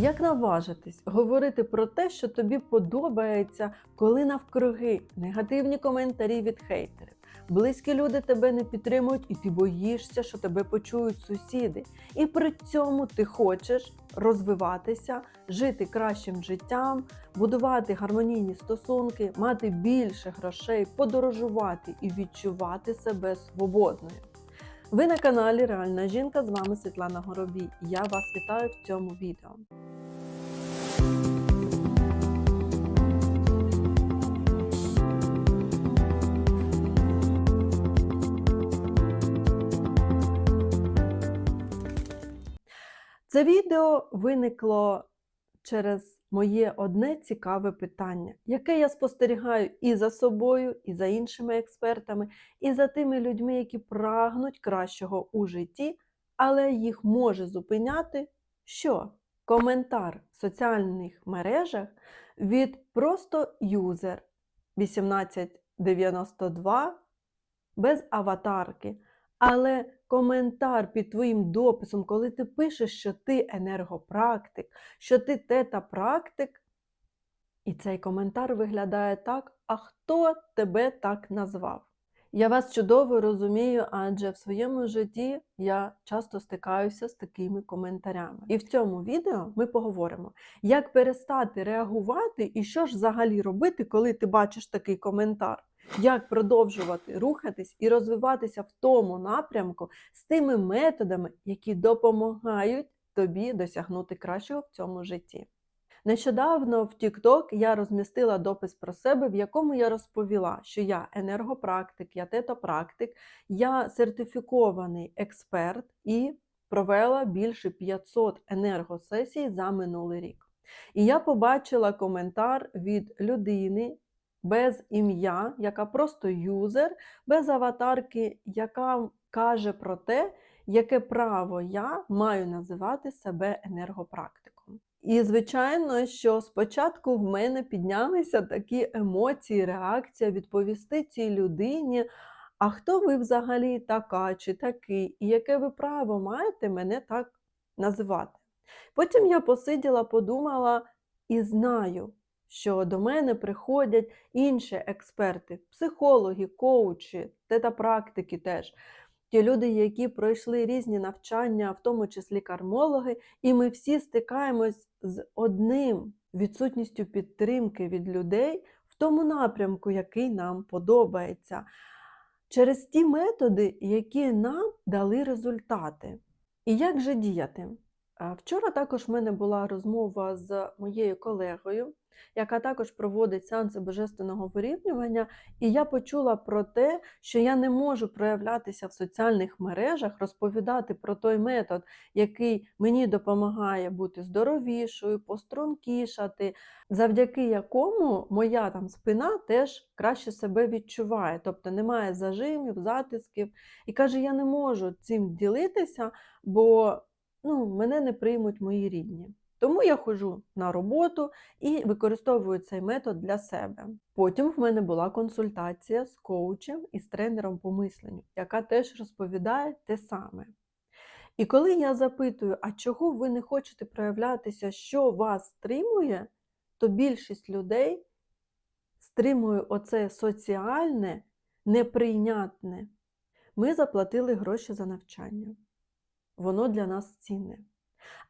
Як наважитись говорити про те, що тобі подобається, коли навкруги негативні коментарі від хейтерів? Близькі люди тебе не підтримують, і ти боїшся, що тебе почують сусіди. І при цьому ти хочеш розвиватися, жити кращим життям, будувати гармонійні стосунки, мати більше грошей, подорожувати і відчувати себе свободною. Ви на каналі Реальна жінка. З вами Світлана Горобій. Я вас вітаю в цьому відео. Це відео виникло через моє одне цікаве питання, яке я спостерігаю і за собою, і за іншими експертами, і за тими людьми, які прагнуть кращого у житті, але їх може зупиняти що? Коментар в соціальних мережах від просто юзер 1892 без аватарки. Але коментар під твоїм дописом, коли ти пишеш, що ти енергопрактик, що ти тета-практик, і цей коментар виглядає так, а хто тебе так назвав? Я вас чудово розумію, адже в своєму житті я часто стикаюся з такими коментарями. І в цьому відео ми поговоримо, як перестати реагувати і що ж взагалі робити, коли ти бачиш такий коментар. Як продовжувати рухатись і розвиватися в тому напрямку з тими методами, які допомагають тобі досягнути кращого в цьому житті. Нещодавно в TikTok я розмістила допис про себе, в якому я розповіла, що я енергопрактик, я тетопрактик, я сертифікований експерт і провела більше 500 енергосесій за минулий рік. І я побачила коментар від людини без ім'я, яка просто юзер, без аватарки, яка каже про те, яке право я маю називати себе енергопрактиком. І, звичайно, що спочатку в мене піднялися такі емоції, реакція відповісти цій людині. А хто ви взагалі така чи такий, і яке ви право маєте мене так називати? Потім я посиділа, подумала і знаю, що до мене приходять інші експерти, психологи, коучі, тета-практики теж. Ті люди, які пройшли різні навчання, в тому числі кармологи, і ми всі стикаємось з одним відсутністю підтримки від людей в тому напрямку, який нам подобається, через ті методи, які нам дали результати. І як же діяти? Вчора також в мене була розмова з моєю колегою, яка також проводить сеанси божественного вирівнювання, і я почула про те, що я не можу проявлятися в соціальних мережах, розповідати про той метод, який мені допомагає бути здоровішою, пострункішати, завдяки якому моя там спина теж краще себе відчуває, тобто немає зажимів, затисків. І каже, я не можу цим ділитися, бо ну, мене не приймуть мої рідні. Тому я ходжу на роботу і використовую цей метод для себе. Потім в мене була консультація з коучем і з тренером по мисленню, яка теж розповідає те саме. І коли я запитую, а чого ви не хочете проявлятися, що вас стримує, то більшість людей стримує оце соціальне, неприйнятне. Ми заплатили гроші за навчання. Воно для нас цінне.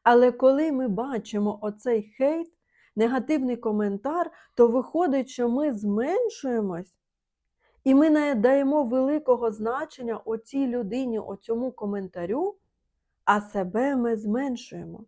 Але коли ми бачимо оцей хейт, негативний коментар, то виходить, що ми зменшуємось, і ми не даємо великого значення оцій людині, оцьому коментарю, а себе ми зменшуємо.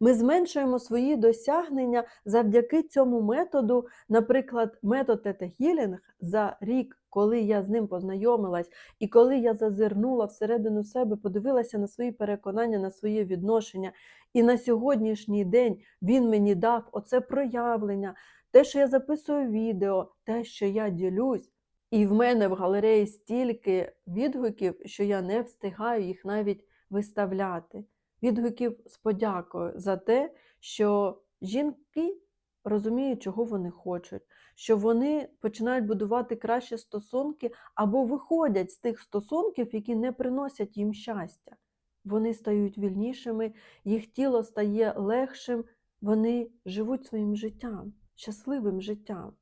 Ми зменшуємо свої досягнення завдяки цьому методу, наприклад, метод Тета Гілінг за рік, коли я з ним познайомилась, і коли я зазирнула всередину себе, подивилася на свої переконання, на своє відношення. І на сьогоднішній день він мені дав оце проявлення, те, що я записую відео, те, що я ділюсь. І в мене в галереї стільки відгуків, що я не встигаю їх навіть виставляти відгуків з подякою за те, що жінки розуміють, чого вони хочуть, що вони починають будувати кращі стосунки або виходять з тих стосунків, які не приносять їм щастя. Вони стають вільнішими, їх тіло стає легшим, вони живуть своїм життям, щасливим життям.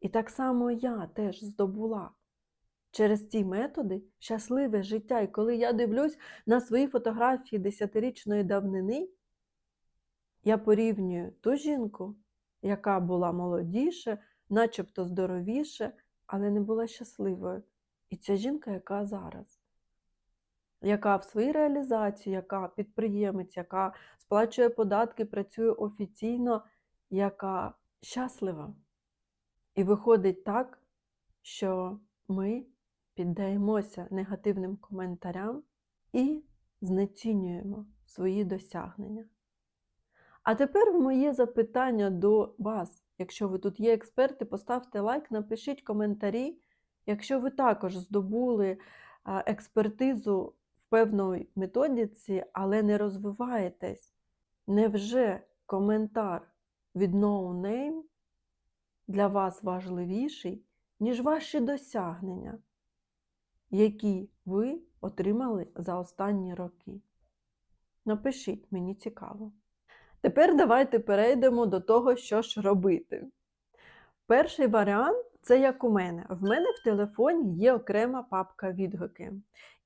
І так само я теж здобула через ці методи щасливе життя. І коли я дивлюсь на свої фотографії десятирічної давнини, я порівнюю ту жінку, яка була молодіше, начебто здоровіше, але не була щасливою. І ця жінка, яка зараз, яка в своїй реалізації, яка підприємець, яка сплачує податки, працює офіційно, яка щаслива. І виходить так, що ми піддаємося негативним коментарям і знецінюємо свої досягнення. А тепер моє запитання до вас. Якщо ви тут є експерти, поставте лайк, напишіть коментарі. Якщо ви також здобули експертизу в певної методиці, але не розвиваєтесь, невже коментар від No Name для вас важливіший, ніж ваші досягнення, які ви отримали за останні роки? Напишіть, мені цікаво. Тепер давайте перейдемо до того, що ж робити. Перший варіант це як у мене. В мене в телефоні є окрема папка відгуки,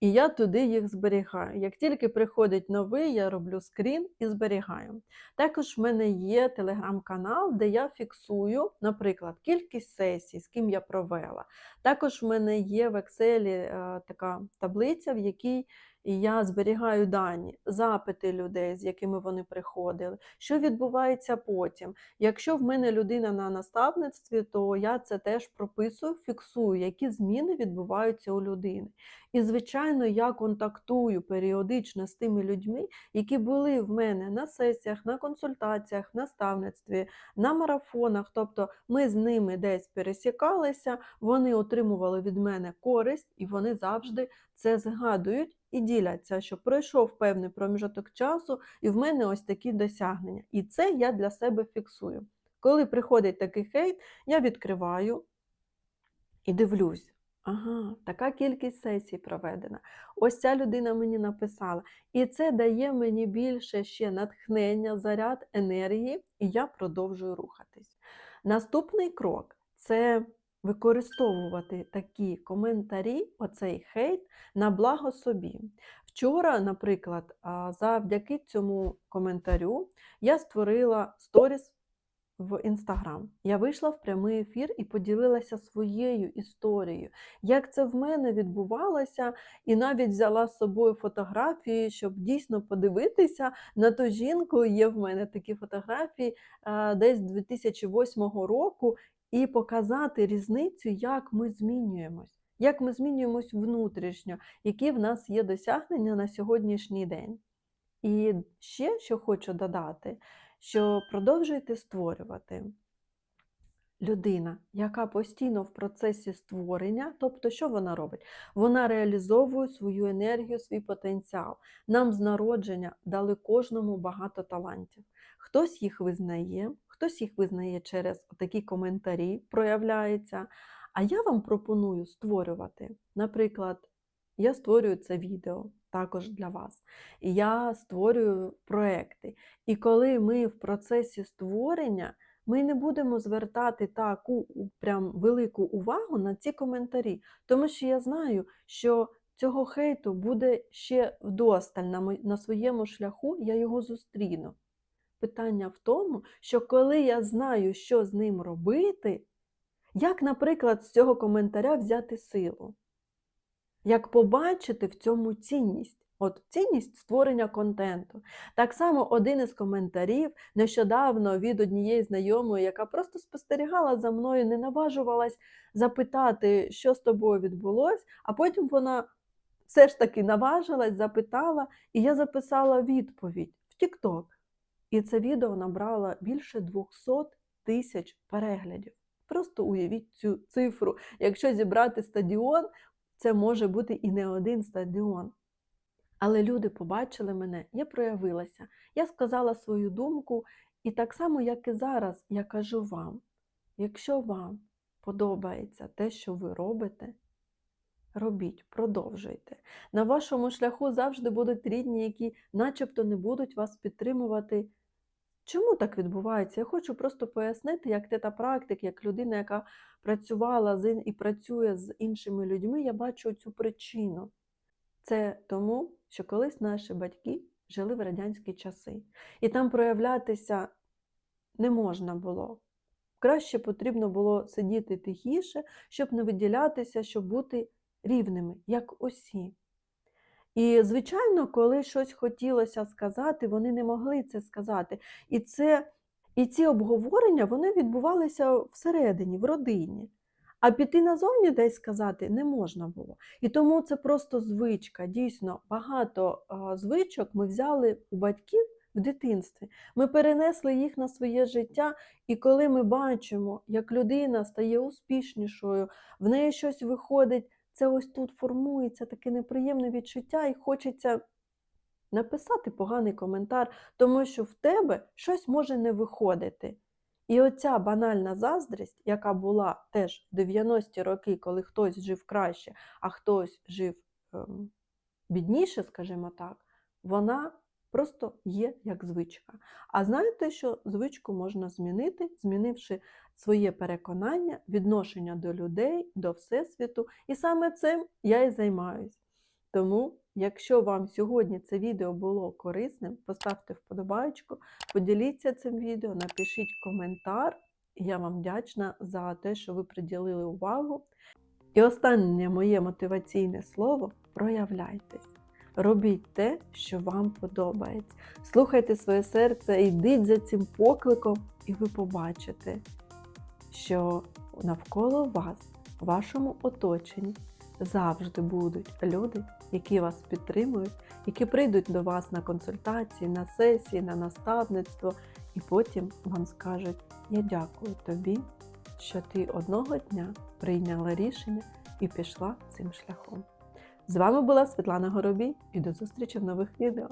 і я туди їх зберігаю. Як тільки приходить новий, я роблю скрін і зберігаю. Також в мене є телеграм-канал, де я фіксую, наприклад, кількість сесій, з ким я провела. Також в мене є в Excel е, така таблиця, в якій я зберігаю дані, запити людей, з якими вони приходили, що відбувається потім. Якщо в мене людина на наставництві, то я це теж прописую, фіксую, які зміни відбуваються у людини. І, звичайно, я контактую періодично з тими людьми, які були в мене на сесіях, на консультаціях, наставництві, на марафонах. Тобто ми з ними десь пересікалися, вони отримували від мене користь, і вони завжди це згадують і діляться, що пройшов певний проміжок часу, і в мене ось такі досягнення. І це я для себе фіксую. Коли приходить такий хейт, я відкриваю і дивлюсь. Ага, така кількість сесій проведена. Ось ця людина мені написала. І це дає мені більше ще натхнення, заряд енергії, і я продовжую рухатись. Наступний крок це використовувати такі коментарі, оцей хейт, на благо собі. Вчора, наприклад, завдяки цьому коментарю я створила сторіс в Інстаграм. Я вийшла в прямий ефір і поділилася своєю історією, як це в мене відбувалося, і навіть взяла з собою фотографії, щоб дійсно подивитися на ту жінку. Є в мене такі фотографії десь 2008 року, і показати різницю, як ми змінюємось, як ми змінюємось внутрішньо, які в нас є досягнення на сьогоднішній день. І ще що хочу додати, що продовжуйте створювати. Людина, яка постійно в процесі створення, тобто, що вона робить? Вона реалізовує свою енергію, свій потенціал. Нам з народження дали кожному багато талантів. Хтось їх визнає, хтось їх визнає через такі коментарі, проявляється. А я вам пропоную створювати. Наприклад, я створюю це відео також для вас. І я створюю проекти. І коли ми в процесі створення, ми не будемо звертати таку прям велику увагу на ці коментарі, тому що я знаю, що цього хейту буде ще вдосталь на, на своєму шляху, я його зустріну. Питання в тому, що коли я знаю, що з ним робити, як, наприклад, з цього коментаря взяти силу? Як побачити в цьому цінність? От цінність створення контенту. Так само один із коментарів нещодавно від однієї знайомої, яка просто спостерігала за мною, не наважувалась запитати, що з тобою відбулось, а потім вона все ж таки наважилась, запитала, і я записала відповідь в TikTok. І це відео набрало більше 200 тисяч переглядів. Просто уявіть цю цифру. Якщо зібрати стадіон, це може бути і не один стадіон. Але люди побачили мене, я проявилася, я сказала свою думку, і так само, як і зараз, я кажу вам: якщо вам подобається те, що ви робите, робіть, продовжуйте. На вашому шляху завжди будуть рідні, які начебто не будуть вас підтримувати Чому так відбувається? Я хочу просто пояснити, як тета практик, як людина, яка працювала з і працює з іншими людьми, я бачу цю причину. Це тому, що колись наші батьки жили в радянські часи, і там проявлятися не можна було. Краще потрібно було сидіти тихіше, щоб не виділятися, щоб бути рівними, як усі. І, звичайно, коли щось хотілося сказати, вони не могли це сказати. І, це, і ці обговорення вони відбувалися всередині, в родині. А піти назовні десь сказати не можна було. І тому це просто звичка. Дійсно, багато звичок ми взяли у батьків в дитинстві. Ми перенесли їх на своє життя, і коли ми бачимо, як людина стає успішнішою, в неї щось виходить, це ось тут формується таке неприємне відчуття, і хочеться написати поганий коментар, тому що в тебе щось може не виходити. І оця банальна заздрість, яка була теж в 90-ті роки, коли хтось жив краще, а хтось жив ем, бідніше, скажімо так, вона просто є як звичка. А знаєте, що звичку можна змінити, змінивши своє переконання, відношення до людей, до Всесвіту. І саме цим я і займаюсь. Тому, якщо вам сьогодні це відео було корисним, поставте вподобайку, поділіться цим відео, напишіть коментар. Я вам вдячна за те, що ви приділили увагу. І останнє моє мотиваційне слово проявляйтесь. Робіть те, що вам подобається. Слухайте своє серце, йдіть за цим покликом, і ви побачите, що навколо вас, в вашому оточенні, завжди будуть люди, які вас підтримують, які прийдуть до вас на консультації, на сесії, на наставництво, і потім вам скажуть: Я дякую тобі, що ти одного дня прийняла рішення і пішла цим шляхом. З вами була Світлана Горобій і до зустрічі в нових відео.